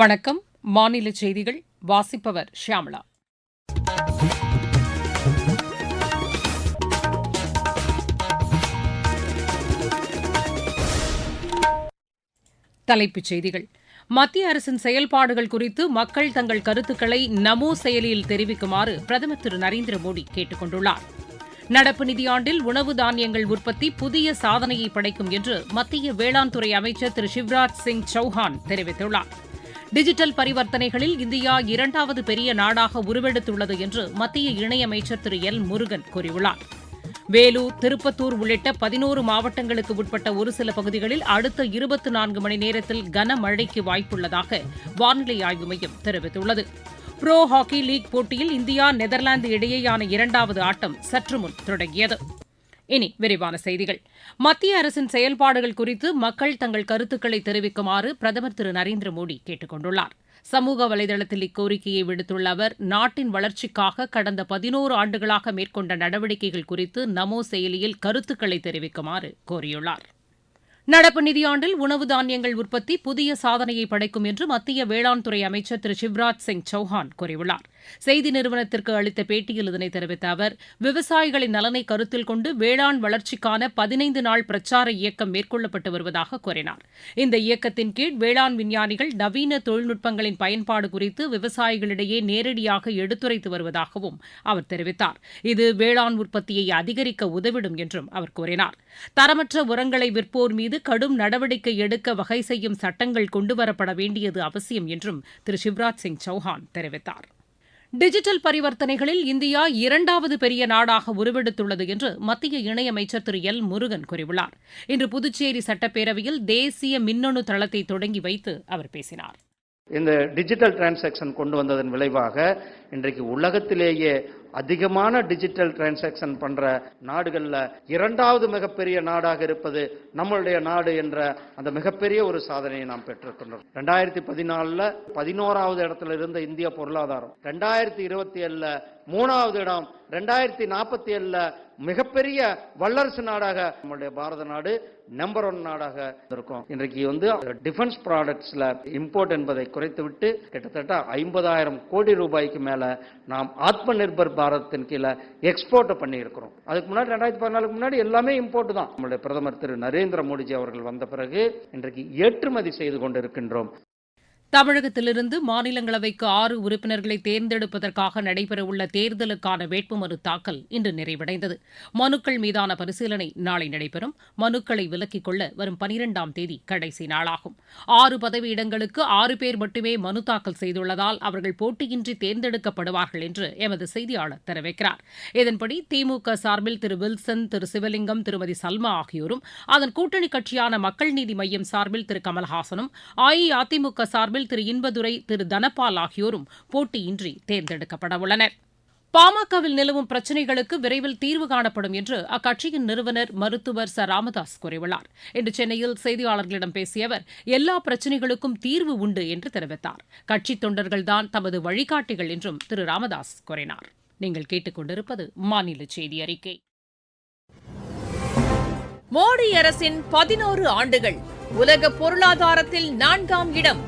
வணக்கம். மாநில செய்திகள் வாசிப்பவர் ஷியாமளா தலைப்புச் செய்திகள். மத்திய அரசின் செயல்பாடுகள் குறித்து மக்கள் தங்கள் கருத்துக்களை நமோ செயலியில் தெரிவிக்குமாறு பிரதமர் திரு நரேந்திர மோடி கேட்டுக் கொண்டுள்ளார். நடப்பு நிதியாண்டில் உணவு தானியங்கள் உற்பத்தி புதிய சாதனையை படைக்கும் என்று மத்திய வேளாண் துறை அமைச்சர் திரு சிவராஜ் சிங் சௌஹான் தெரிவித்துள்ளார். டிஜிட்டல் பரிவர்த்தனைகளில் இந்தியா இரண்டாவது பெரிய நாடாக உருவெடுத்துள்ளது என்று மத்திய இணையமைச்சர் திரு. எல். முருகன் கூறியுள்ளார். வேலூர் திருப்பத்தூர் உள்ளிட்ட பதினோரு மாவட்டங்களுக்கு உட்பட்ட ஒரு சில பகுதிகளில் அடுத்த இருபத்தி நான்கு மணி நேரத்தில் கனமழைக்கு வாய்ப்புள்ளதாக வானிலை ஆய்வு மையம் தெரிவித்துள்ளது. புரோ ஹாக்கி லீக் போட்டியில் இந்தியா நெதர்லாந்து இடையேயான இரண்டாவது ஆட்டம் சற்று முன் தொடங்கியது. இனி விரிவான செய்திகள். மத்திய அரசின் செயல்பாடுகள் குறித்து மக்கள் தங்கள் கருத்துக்களை தெரிவிக்குமாறு பிரதமர் திரு நரேந்திர மோடி கேட்டுக் கொண்டுள்ளார். சமூக வலைதளத்தில் இக்கோரிக்கையை விடுத்துள்ள அவர் நாட்டின் வளர்ச்சிக்காக கடந்த பதினோரு ஆண்டுகளாக மேற்கொண்ட நடவடிக்கைகள் குறித்து நமோ செயலியில் கருத்துக்களை தெரிவிக்குமாறு கோரியுள்ளார். நடப்பு நிதியாண்டில் உணவு தானியங்கள் உற்பத்தி புதிய சாதனையை படைக்கும் என்று மத்திய வேளாண் துறை அமைச்சர் திரு சிவராஜ் சிங் சௌஹான் கூறியுள்ளார். செய்தி நிறுவனத்திற்கு அளித்த பேட்டியில் இதனை தெரிவித்த அவர் விவசாயிகளின் நலனை கருத்தில் கொண்டு வேளாண் வளர்ச்சிக்கான பதினைந்து நாள் பிரச்சார இயக்கம் மேற்கொள்ளப்பட்டு வருவதாக கூறினார். இந்த இயக்கத்தின் கீழ் வேளாண் விஞ்ஞானிகள் நவீன தொழில்நுட்பங்களின் பயன்பாடு குறித்து விவசாயிகளிடையே நேரடியாக எடுத்துரைத்து வருவதாகவும் அவர் தெரிவித்தார். இது வேளாண் உற்பத்தியை அதிகரிக்க உதவிடும் என்றும் அவர் கூறினார். தரமற்ற உரங்களை விற்போர் மீது கடும் நடவடிக்கை எடுக்க வகை செய்யும் சட்டங்கள் கொண்டுவரப்பட வேண்டியது அவசியம் என்றும் திரு சிவராஜ் சிங் சௌஹான் தெரிவித்தார். டிஜிட்டல் பரிவர்த்தனைகளில் இந்தியா இரண்டாவது பெரிய நாடாக உருவெடுத்துள்ளது என்று மத்திய இணையமைச்சர் திரு எல் முருகன் கூறியுள்ளார். இன்று புதுச்சேரி சட்டப்பேரவையில் தேசிய மின்னணு தளத்தை தொடங்கி வைத்து அவர் பேசினார். இந்த டிஜிட்டல் டிரான்சாக்ஷன் கொண்டு வந்ததன் விளைவாக இன்றைக்கு உலகத்திலேயே அதிகமான டிஜிட்டல் டிரான்சாக்ஷன் பண்ற நாடுகள்ல இரண்டாவது மிகப்பெரிய நாடாக இருப்பது நம்மளுடைய நாடு என்ற அந்த மிகப்பெரிய ஒரு சாதனையை நாம் பெற்றிருக்கின்றோம் ரெண்டாயிரத்தி பதினாலுல பதினோராவது இடத்துல இருந்த இந்திய பொருளாதாரம். ரெண்டாயிரத்தி இருபத்தி ஏழுல மூணாவது இடம். ரெண்டாயிரத்தி நாற்பத்தி ஏழுல மிகப்பெரிய வல்லரசு நாடாக நம்மளுடைய பாரத நாடு நம்பர் ஒன் நாடாக இருக்கும். இன்றைக்கு வந்து டிஃபென்ஸ் ப்ராடக்ட்ஸ்ல இம்போர்ட் என்பதை குறைத்துவிட்டு கிட்டத்தட்ட ஐம்பதாயிரம் கோடி ரூபாய்க்கு மேல நாம் ஆத்ம நிர்பர் பாரதத்தின் கீழே எக்ஸ்போர்ட்டை பண்ணியிருக்கிறோம். அதுக்கு முன்னாடி ரெண்டாயிரத்தி பதினாலுக்கு முன்னாடி எல்லாமே இம்போர்ட் தான். நம்மளுடைய பிரதமர் திரு நரேந்திர மோடிஜி அவர்கள் வந்த பிறகு இன்றைக்கு ஏற்றுமதி செய்து கொண்டிருக்கின்றோம். தமிழகத்திலிருந்து மாநிலங்களவைக்கு ஆறு உறுப்பினர்களை தேர்ந்தெடுப்பதற்காக நடைபெறவுள்ள தேர்தலுக்கான வேட்புமனு தாக்கல் இன்று நிறைவடைந்தது. மனுக்கள் மீதான பரிசீலனை நாளை நடைபெறும். மனுக்களை விலக்கிக் கொள்ள வரும் பனிரெண்டாம் தேதி கடைசி நாளாகும். ஆறு பதவியிடங்களுக்கு ஆறு பேர் மட்டுமே மனு தாக்கல் செய்துள்ளதால் அவர்கள் போட்டியின்றி தேர்ந்தெடுக்கப்படுவார்கள் என்று எமது செய்தியாளர் தெரிவிக்கிறார். இதன்படி திமுக சார்பில் திரு வில்சன் திரு சிவலிங்கம் திருமதி சல்மா ஆகியோரும் அதன் கூட்டணி கட்சியான மக்கள் நீதி மையம் சார்பில் திரு கமல்ஹாசனும் அஇஅதிமுக சார்பில் சார்பில் திரு இன்பதுரை திரு தனபால் ஆகியோரும் போட்டியின்றி தேர்ந்தெடுக்கப்பட உள்ளனர் பாமகவில் நிலவும் பிரச்சினைகளுக்கு விரைவில் தீர்வு காணப்படும் என்று அக்கட்சியின் நிறுவனர் மருத்துவர் ச. ராமதாஸ் கூறியுள்ளார். இன்று சென்னையில் செய்தியாளர்களிடம் பேசிய அவர் எல்லா பிரச்சினைகளுக்கும் தீர்வு உண்டு என்று தெரிவித்தார். கட்சித் தொண்டர்கள்தான் தமது வழிகாட்டிகள் என்றும் திரு. ராமதாஸ் கூறினார். நீங்கள் கேட்டுக்கொண்டிருப்பது மாநில செய்தி அறிக்கை. மோடி அரசின் பதினோரு ஆண்டுகள் உலக பொருளாதாரத்தில் நான்காம் இடம்.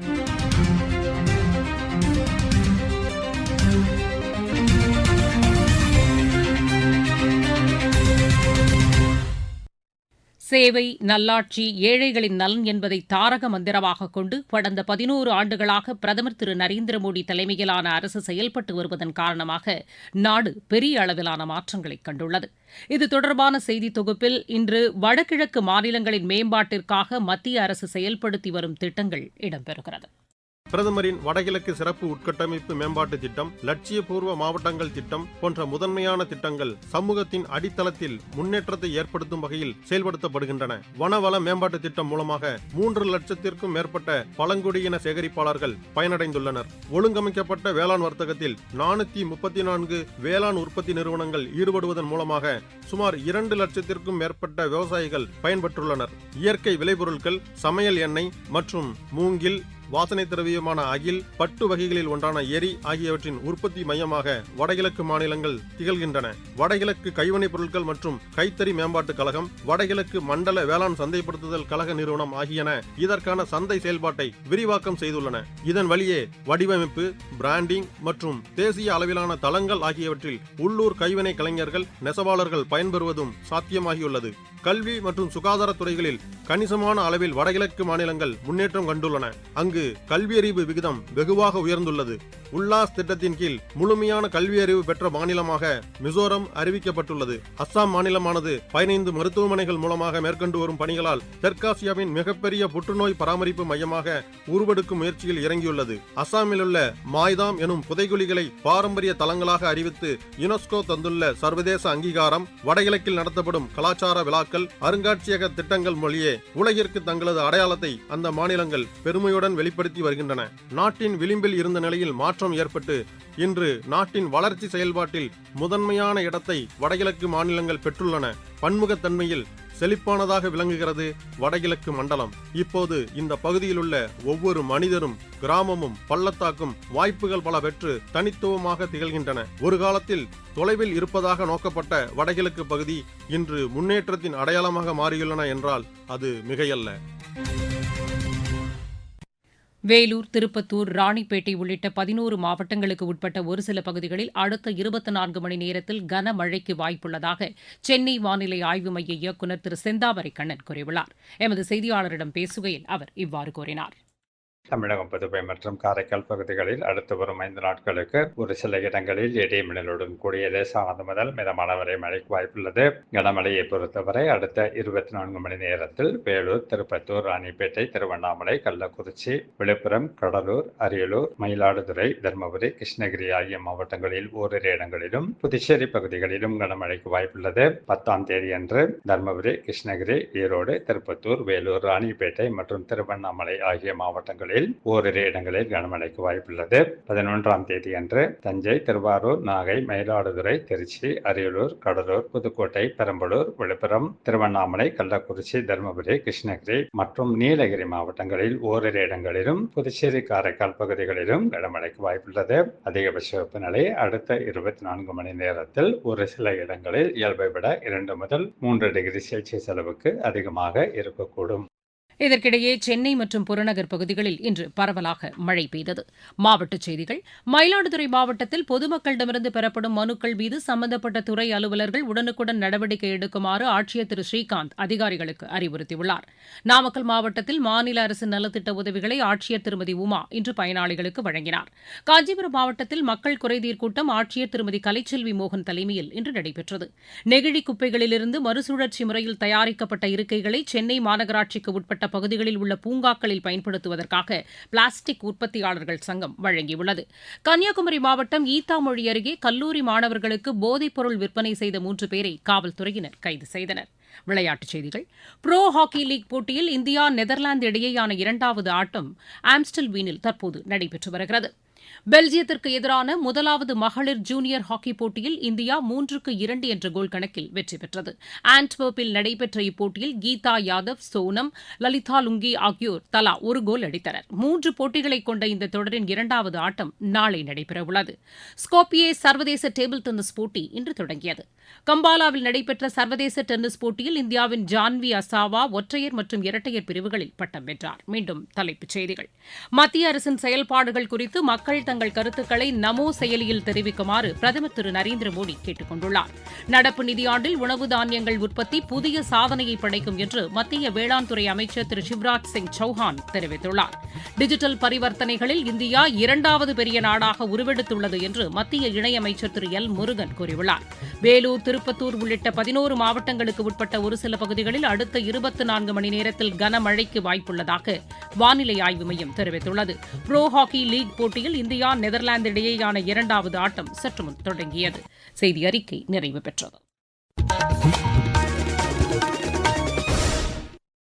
Thank you. சேவை நல்லாட்சி ஏழைகளின் நலன் என்பதை தாரக மந்திரமாக கொண்டு கடந்த பதினோரு ஆண்டுகளாக பிரதமர் திரு நரேந்திர மோடி தலைமையிலான அரசு செயல்பட்டு வருவதன் காரணமாக நாடு பெரிய அளவிலான மாற்றங்களை கண்டுள்ளது. இது தொடர்பான செய்தி தொகுப்பில் இன்று வடகிழக்கு மாநிலங்களின் மேம்பாட்டிற்காக மத்திய அரசு செயல்படுத்தி வரும் திட்டங்கள் இடம்பெறுகிறது. பிரதமரின் வடகிழக்கு சிறப்பு உட்கட்டமைப்பு மேம்பாட்டு திட்டம் லட்சியபூர்வ மாவட்டங்கள் திட்டம் போன்ற முதன்மையான திட்டங்கள் சமூகத்தின் அடித்தளத்தில் முன்னேற்றத்தை ஏற்படுத்தும் வகையில் செயல்படுத்தப்படுகின்றன. வனவள மேம்பாட்டு திட்டம் மூலமாக மூன்று லட்சத்திற்கும் மேற்பட்ட பழங்குடியின சேகரிப்பாளர்கள் பயனடைந்துள்ளனர். ஒழுங்கமைக்கப்பட்ட வேளாண் வர்த்தகத்தில் நானூத்தி முப்பத்தி நான்கு வேளாண் உற்பத்தி நிறுவனங்கள் ஈடுபடுவதன் மூலமாக சுமார் இரண்டு லட்சத்திற்கும் மேற்பட்ட விவசாயிகள் பயன்பெற்றுள்ளனர். இயற்கை விளைபொருட்கள் சமையல் எண்ணெய் மற்றும் மூங்கில் வாசனை திரவியமான அகில் பட்டு வகைகளில் ஒன்றான எரி ஆகியவற்றின் உற்பத்தி மையமாக வடகிழக்கு மாநிலங்கள் திகழ்கின்றன. வடகிழக்கு கைவினைப் பொருட்கள் மற்றும் கைத்தறி மேம்பாட்டுக் கழகம் வடகிழக்கு மண்டல வேளாண் சந்தைப்படுத்துதல் கழக நிறுவனம் ஆகியன இதற்கான சந்தை செயல்பாட்டை விரிவாக்கம் செய்துள்ளன. இதன் வழியே வடிவமைப்பு பிராண்டிங் மற்றும் தேசிய அளவிலான தளங்கள் ஆகியவற்றில் உள்ளூர் கைவினை கலைஞர்கள் நெசவாளர்கள் பயன்பெறுவதும் சாத்தியமாகியுள்ளது. கல்வி மற்றும் சுகாதாரத் துறைகளில் கணிசமான அளவில் வடகிழக்கு மாநிலங்கள் முன்னேற்றம் கண்டுள்ளன. அங்கு கல்வியறிவு விகிதம் வெகுவாக உயர்ந்துள்ளது. உல்லாஸ் திட்டத்தின் கீழ் முழுமையான கல்வியறிவு பெற்ற மாநிலமாக மிசோரம் அறிவிக்கப்பட்டுள்ளது. அஸ்ஸாம் மாநிலமானது பதினைந்து மருத்துவமனைகள் மூலமாக மேற்கொண்டு வரும் பணிகளால் தெற்காசியாவின் மிகப்பெரிய புற்றுநோய் பராமரிப்பு மையமாக உருவெடுக்கும் முயற்சியில் இறங்கியுள்ளது. அஸ்ஸாமில் உள்ள மாய்தாம் எனும் புதைகுழிகளை பாரம்பரிய தலங்களாக அறிவித்து யுனெஸ்கோ தந்துள்ள சர்வதேச அங்கீகாரம் வடகிழக்கில் நடத்தப்படும் கலாச்சார விழாக்கள் அருங்காட்சியக திட்டங்கள் மொழியே உலகிற்கு தங்களது அடையாளத்தை அந்த மாநிலங்கள் பெருமையுடன் வெளி வெளிப்படுத்தி வருகின்றன. நாட்டின் விளிம்பில் இருந்த நிலையில் மாற்றம் ஏற்பட்டு இன்று நாட்டின் வளர்ச்சி செயல்பாட்டில் முதன்மையான இடத்தை வடகிழக்கு மாநிலங்கள் பெற்றுள்ளன. பன்முகத்தன்மையில் செழிப்பானதாக விளங்குகிறது வடகிழக்கு மண்டலம். இப்போது இந்த பகுதியில் உள்ள ஒவ்வொரு மனிதரும் கிராமமும் பள்ளத்தாக்கும் வாய்ப்புகள் பல பெற்று தனித்துவமாக திகழ்கின்றன. ஒரு காலத்தில் தொலைவில் இருப்பதாக நோக்கப்பட்ட வடகிழக்கு பகுதி இன்று முன்னேற்றத்தின் அடையாளமாக மாறியுள்ளன என்றால் அது மிகையல்ல. வேலூர் திருப்பத்தூர் ராணிப்பேட்டை உள்ளிட்ட பதினோரு மாவட்டங்களுக்கு உட்பட்ட ஒரு சில பகுதிகளில் அடுத்த இருபத்தி நான்கு மணி நேரத்தில் கனமழைக்கு வாய்ப்புள்ளதாக சென்னை வானிலை ஆய்வு மைய இயக்குநர் திரு செந்தாமரை கண்ணன் கூறியுள்ளார். எமது செய்தியாளரிடம் பேசுகையில் அவர் இவ்வாறு கூறினார். தமிழகம் புதுவை மற்றும் காரைக்கால் பகுதிகளில் அடுத்து வரும் ஐந்து நாட்களுக்கு ஒரு சில இடங்களில் இடிமின்னலுடன் கூடிய லேசானது முதல் மிதமான வரை மழைக்கு வாய்ப்புள்ளது. கனமழையை பொறுத்தவரை அடுத்த இருபத்தி நான்கு மணி நேரத்தில் வேலூர் திருப்பத்தூர் ராணிப்பேட்டை திருவண்ணாமலை கள்ளக்குறிச்சி விழுப்புரம் கடலூர் அரியலூர் மயிலாடுதுறை தருமபுரி கிருஷ்ணகிரி ஆகிய மாவட்டங்களில் ஓரிரு இடங்களிலும் புதுச்சேரி பகுதிகளிலும் கனமழைக்கு வாய்ப்புள்ளது. பத்தாம் தேதி அன்று தருமபுரி கிருஷ்ணகிரி ஈரோடு திருப்பத்தூர் வேலூர் ராணிப்பேட்டை மற்றும் திருவண்ணாமலை ஆகிய மாவட்டங்களில் ஓரிரு இடங்களில் கனமழைக்கு வாய்ப்புள்ளது. பதினொன்றாம் தேதி அன்று தஞ்சை திருவாரூர் நாகை மயிலாடுதுறை திருச்சி அரியலூர் கடலூர் புதுக்கோட்டை பெரம்பலூர் விழுப்புரம் திருவண்ணாமலை கள்ளக்குறிச்சி தருமபுரி கிருஷ்ணகிரி மற்றும் நீலகிரி மாவட்டங்களில் ஓரிரு இடங்களிலும் புதுச்சேரி காரைக்கால் பகுதிகளிலும் கனமழைக்கு வாய்ப்புள்ளது. அதிகபட்ச வெப்பநிலை அடுத்த இருபத்தி நான்கு மணி நேரத்தில் ஒரு சில இடங்களில் இயல்பை விட இரண்டு முதல் மூன்று டிகிரி செல்சியஸ் அளவுக்கு அதிகமாக இருக்கக்கூடும். இதற்கிடையே சென்னை மற்றும் புறநகர் பகுதிகளில் இன்று பரவலாக மழை பெய்தது. மாவட்டச் செய்திகள் மயிலாடுதுறை மாவட்டத்தில் பொதுமக்களிடமிருந்து பெறப்படும் மனுக்கள் மீது சம்பந்தப்பட்ட துறை அலுவலர்கள் உடனுக்குடன் நடவடிக்கை எடுக்குமாறு ஆட்சியர் திரு. ஸ்ரீகாந்த் அதிகாரிகளுக்கு அறிவுறுத்தியுள்ளார். நாமக்கல் மாவட்டத்தில் மாநில அரசின் நலத்திட்ட உதவிகளை ஆட்சியர் திருமதி உமா இன்று பயனாளிகளுக்கு வழங்கினார். காஞ்சிபுரம் மாவட்டத்தில் மக்கள் குறைதீர் கூட்டம் ஆட்சியர் திருமதி கலைச்செல்வி மோகன் தலைமையில் இன்று நடைபெற்றது. நெகிழி குப்பைகளிலிருந்து மறுசுழற்சி முறையில் தயாரிக்கப்பட்ட இருக்கைகளை சென்னை மாநகராட்சிக்கு உட்பட்ட பகுதிகளில் உள்ள பூங்காக்களில் பயன்படுத்துவதற்காக பிளாஸ்டிக் உற்பத்தியாளர்கள் சங்கம் வழங்கியுள்ளது. கன்னியாகுமரி மாவட்டம் ஈத்தாமொழி அருகே கல்லூரி மாணவர்களுக்கு போதைப்பொருள் விற்பனை செய்த மூன்று பேரை காவல்துறையினர் கைது செய்தனர். விளையாட்டுச் செய்திகள். புரோ ஹாக்கி லீக் போட்டியில் இந்தியா நெதர்லாந்து இடையேயான இரண்டாவது ஆட்டம் ஆம்ஸ்டல்வீனில் தற்போது நடைபெற்று வருகிறது. பெல்ஜியத்திற்கு எதிரான முதலாவது மகளிர் ஜூனியர் ஹாக்கி போட்டியில் இந்தியா மூன்றுக்கு இரண்டு என்ற கோல் கணக்கில் வெற்றி பெற்றது. ஆண்ட்வர்ப்பில் நடைபெற்ற இப்போட்டியில் கீதா யாதவ் சோனம் லலிதா லுங்கி ஆகியோர் தலா ஒரு கோல் அடித்தனர். மூன்று போட்டிகளை கொண்ட இந்த தொடரின் இரண்டாவது ஆட்டம் நாளை நடைபெறவுள்ளது. ஸ்கோப்பியே சர்வதேச டேபிள் டென்னிஸ் போட்டி இன்று தொடங்கியது. கம்பாலாவில் நடைபெற்ற சர்வதேச டென்னிஸ் போட்டியில் இந்தியாவின் ஜான்வி அசாவா ஒற்றையர் மற்றும் இரட்டையர் பிரிவுகளில் பட்டம் வென்றார். மீண்டும் தலைப்புச் செய்திகள். மத்திய அரசின் செயல்பாடுகள் குறித்து மக்கள் மக்கள் தங்கள் கருத்துக்களை நமோ செயலியில் தெரிவிக்குமாறு பிரதமர் திரு நரேந்திர மோடி கேட்டுக் கொண்டுள்ளார். நடப்பு நிதியாண்டில் உணவு தானியங்கள் உற்பத்தி புதிய சாதனையை படைக்கும் என்று மத்திய வேளாண் துறை அமைச்சர் திரு சிவராஜ் சிங் சௌஹான் தெரிவித்துள்ளார். டிஜிட்டல் பரிவர்த்தனைகளில் இந்தியா இரண்டாவது பெரிய நாடாக உருவெடுத்துள்ளது என்று மத்திய இணையமைச்சர் திரு எல் முருகன் கூறியுள்ளார். வேலூர் திருப்பத்தூர் உள்ளிட்ட பதினோரு மாவட்டங்களுக்கு உட்பட்ட ஒரு சில பகுதிகளில் அடுத்த இருபத்தி நான்கு மணி நேரத்தில் கனமழைக்கு வாய்ப்புள்ளதாக வானிலை ஆய்வு மையம் தெரிவித்துள்ளது. ப்ரோ ஹாக்கி லீக் போட்டியில் இந்திய நெதர்லாந்து இடையேயான இரண்டாவது ஆட்டம் சற்றுமுன் தொடங்கியது. செய்தி அறிக்கை நிறைவு பெற்றது.